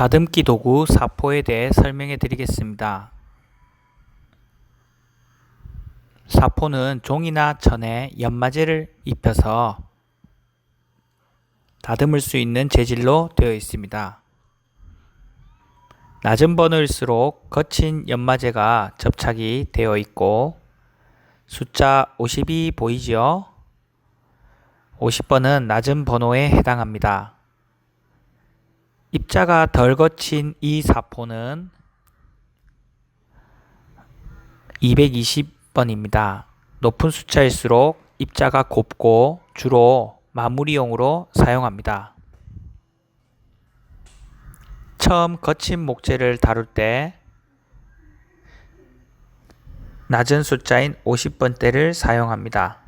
다듬기 도구 사포에 대해 설명해 드리겠습니다. 사포는 종이나 천에 연마제를 입혀서 다듬을 수 있는 재질로 되어 있습니다. 낮은 번호일수록 거친 연마제가 접착이 되어 있고 숫자 50이 보이지요? 50번은 낮은 번호에 해당합니다. 입자가 덜 거친 이 사포는 220번입니다. 높은 숫자일수록 입자가 곱고 주로 마무리용으로 사용합니다. 처음 거친 목재를 다룰 때 낮은 숫자인 50번대를 사용합니다.